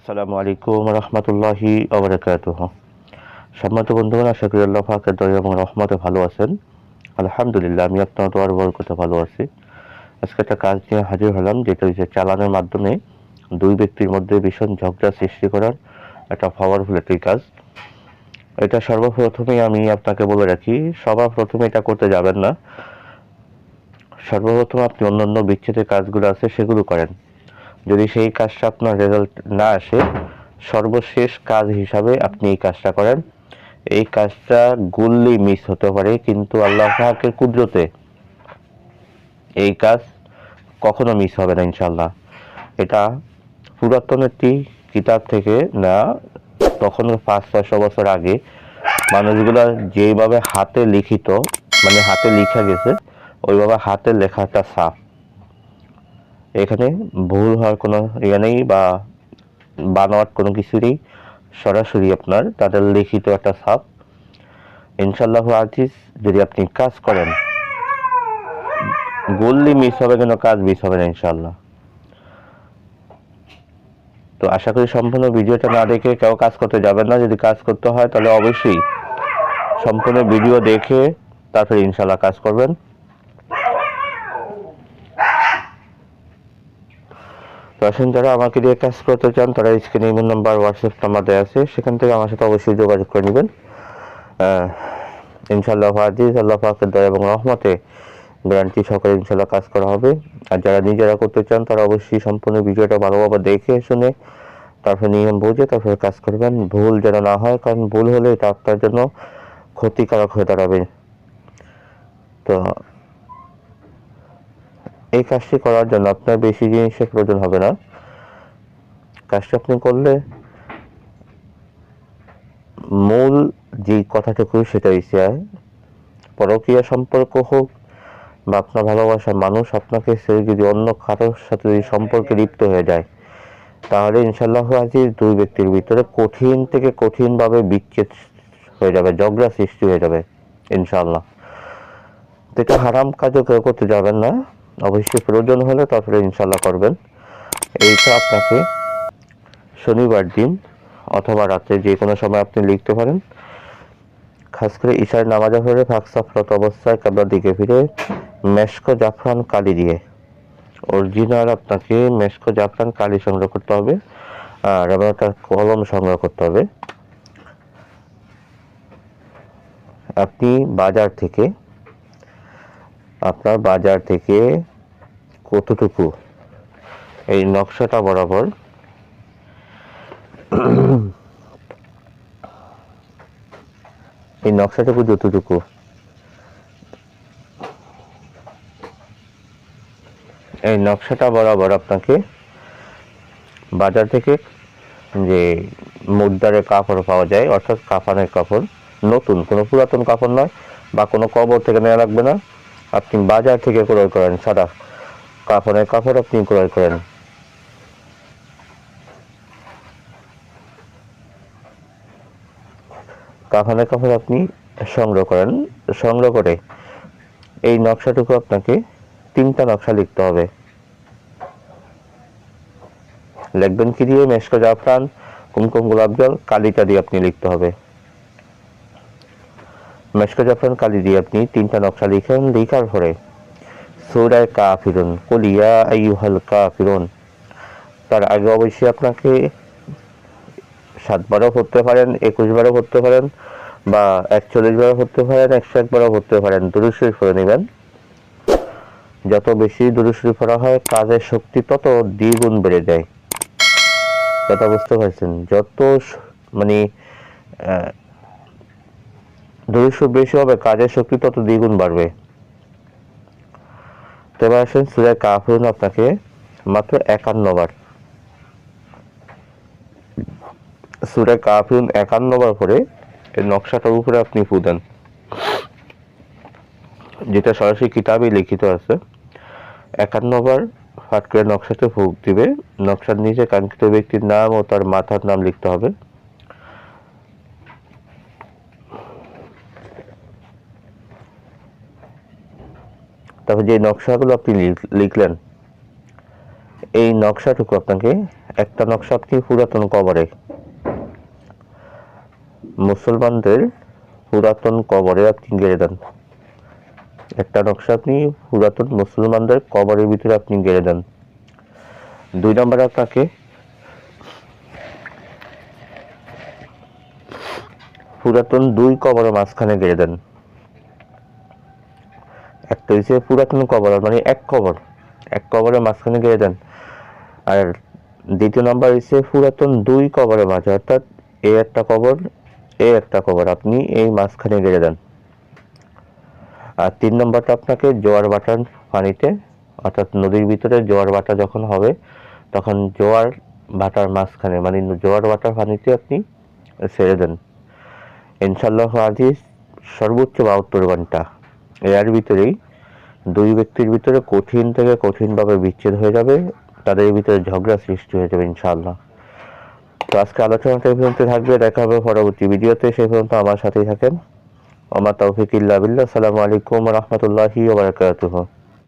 আসসালামু আলাইকুম রহমতুল্লাহি আবরাকাতুহ সম্মানিত বন্ধুগণ, আশা করি আল্লাহ পাকের দয়া এবং রহমতে ভালো আছেন। আলহামদুলিল্লাহ, আমি আপনার দোয়ার বরকতে ভালো আছি। আজকে একটা কাজ নিয়ে হাজির হলাম, যেটা হচ্ছে চালানের মাধ্যমে দুই ব্যক্তির মধ্যে ভীষণ ঝগড়া সৃষ্টি করার একটা পাওয়ারফুল একটি কাজ। এটা সর্বপ্রথমেই আমি আপনাকে বলে রাখি সবার প্রথমে এটা করতে যাবেন না। সর্বপ্রথম আপনি অন্যান্য বিচ্ছেদের কাজগুলো আছে সেগুলো করেন। যদি সেই কাজটা আপনার রেজাল্ট না আসে, সর্বশেষ কাজ হিসাবে আপনি এই কাজটা করেন। এই কাজটা গুললি মিস হতে পারে, কিন্তু আল্লাহ পাকের কুদরতে এই কাজ কখনো মিস হবে না ইনশাল্লাহ এটা পুরাতন একটি কিতাব থেকে না তখন পাঁচ, ছয়শো বছর আগে মানুষগুলা যেভাবে হাতে লিখিত মানে হাতে লিখা গেছে, ওইভাবে হাতে লেখাটা সাফ এখানে ভুল হওয়ার কোনো ইয়ে নেই বা বানোয়াট কোনো কিছুরই সরাসরি আপনার তাদের লিখিত একটা সাপ ইনশাল্লাহ আজিজ, যদি আপনি কাজ করেন, গোল্লি মিস হবে কেন, কাজ মিস হবে না ইনশাল্লাহ তো আশা করি সম্পূর্ণ ভিডিওটা না দেখে কেউ কাজ করতে যাবেন না। যদি কাজ করতে হয়, তাহলে অবশ্যই সম্পূর্ণ ভিডিও দেখে তারপরে ইনশাল্লাহ কাজ করবেন। তো আসেন যারা আমাকে দিয়ে কাজ করতে চান, তারা স্ক্রিনে ইমেল নাম্বার হোয়াটসঅ্যাপ নাম্বার দেওয়া আছে। সেখান থেকে আমার সাথে অবশ্যই যোগাযোগ করে নেবেন। ইনশাল্লাহ আজিজ আল্লাহ পাকের দয়া এবং রহমতে গ্যারান্টি সহকারে ইনশাল্লাহ কাজ করা হবে। আর যারা নিজেরা করতে চান, তারা অবশ্যই সম্পূর্ণ ভিডিওটা ভালোভাবে দেখে, শুনে, তারপর নিয়ম বুঝে, তারপরে কাজ করবেন। ভুল যেন না হয়, কারণ ভুল হলে এটা আপনার জন্য ক্ষতিকারক হয়ে দাঁড়াবে। তো এই কাজটি করার জন্য আপনার বেশি জিনিসের প্রয়োজন হবে না। কাজটি আপনি করলে মূল যে কথাটুকু সেটা হচ্ছে পরকীয়া সম্পর্ক হোক বা আপনার ভালোবাসার মানুষ আপনাকে সে যদি অন্য কারোর সাথে যদি সম্পর্কে লিপ্ত হয়ে যায়, তাহলে ইনশাল্লাহ আজি দুই ব্যক্তির ভিতরে কঠিন থেকে কঠিনভাবে বিচ্ছেদ হয়ে যাবে, ঝগড়া সৃষ্টি হয়ে যাবে ইনশাল্লাহ এটা হারাম কাজও কেউ করতে যাবেন না। অবশ্যই প্রয়োজন হলে তারপরে ইনশাল্লাহ করবেন। এইটা আপনাকে শনিবার দিন অথবা রাতে যে কোনো সময় আপনি লিখতে পারেন। খাস করে ঈশার নামাজা পড়ে ফাঁক সাফরত অবস্থায় কাবার দিকে ফিরে মেশকো জাফরান কালি দিয়ে। অরিজিনাল আপনাকে মেশকো জাফরান কালি সংগ্রহ করতে হবে, আর এবং একটা কলম সংগ্রহ করতে হবে। আপনি বাজার থেকে, আপনার বাজার থেকে কতটুকু? এই নকশাটা বরাবর। এই নকশাটুকু যতটুকু। এই নকশাটা বরাবর আপনাকে বাজার থেকে যে মুদ্রারের কাপড় পাওয়া যায়, অর্থাৎ কাফানের কাপড়, নতুন, কোনো পুরাতন কাপড় নয় বা কোনো কবর থেকে নেওয়া লাগবে না। আপনি বাজার থেকে ক্রয় করেন সাদা কাপড়ের কাপড় আপনি ক্রয় করেন। কাফনের কাপড় আপনি সংগ্রহ করেন। সংগ্রহ করে এই নকশাটুকু আপনাকে তিনটা নকশা লিখতে হবে। লিখবেন কি দিয়ে মেশকো, জাফরান, কুমকুম, গোলাপ জল, কালিটা দিয়ে আপনি লিখতে হবে। মেশকো, জাফরান, কালি দিয়ে আপনি তিনটা নকশা লিখেন, লিখার পরে সৌরায় কাফিরুন। কলিয়া আইয়ুহাল কাফিরুন। তার আগে অবশ্যই আপনাকে সাতবারও পড়তে পারেন একুশ বারও পড়তে পারেন, বা একচল্লিশ বারও পড়তে পারেন, একশো একবারও পড়তে পারেন। দুরুশরীফ পড়ে নেবেন। যত বেশি দুরুশরীফ পড়া হয়, কাজের শক্তি তত দ্বিগুণ বেড়ে যায়। কথা বুঝতে পারছেন? যত মানে দুইশো বেশি হবে, কাজের শক্তি তত দ্বিগুণ বাড়বে। তো এবার আসেন সুরায় কাফরুন আপনাকে মাত্র একান্ন বার। সুরে কাফিরুন একান্নবার পরে এই নকশাটার উপরে আপনি ফু দেন। যেটা সরাসরি কিতাবে লিখিত আছে। একান্নবার ফাট করে নকশাতে ফুক দিবে। নকশার নিচে কাঙ্ক্ষিত ব্যক্তির নাম ও তার মাথার নাম লিখতে হবে তারপর যে নকশাগুলো আপনি লিখ- লিখলেন, এই নকশাটুকু আপনাকে একটা নকশা আপনি পুরাতন কবরে, মুসলমানদের পুরাতন কবরে আপনি গেড়ে দেন। একটা নকশা আপনি পুরাতন মুসলমানদের কবরের ভিতরে আপনি গেড়ে দেন। দুই নম্বরে আপনাকে পুরাতন দুই কবরের মাঝখানে গেড়ে দেন। একটা হচ্ছে পুরাতন কভার মানে এক কভার এক কবরের মাঝখানে গেড়ে দেন। আর দ্বিতীয় নাম্বার হচ্ছে পুরাতন দুই কবরের মাঝে, অর্থাৎ এ একটা কভার এ একটা কভার আপনি এই মাঝখানে গেড়ে দেন। আর তিন নম্বরটা আপনাকে জোয়ার বাটার পানিতে, অর্থাৎ নদীর ভিতরে জোয়ার বাটা যখন হবে, তখন জোয়ার বাটার মাঝখানে মানে জোয়ার বাটার পানিতে আপনি ছেড়ে দেন। ইনশাল্লাহ আজিজ সর্বোচ্চ বাহাত্তর ঘণ্টা। এর ভিতরেই দুই ব্যক্তির ভিতরে কঠিন থেকে কঠিনভাবে বিচ্ছেদ হয়ে যাবে, তাদের ভিতরে ঝগড়া সৃষ্টি হয়ে যাবে ইনশাআল্লাহ। তো আজকে আলোচনাটা এই পর্যন্ত থাকবে, দেখা হবে পরবর্তী ভিডিওতে, সেই পর্যন্ত আমার সাথেই থাকেন। আমার তৌফিক ইল্লা বিল্লাহ, আসসালামু আলাইকুম রহমতুল্লাহি ওবরাকাতুহ বারাকাতুহু।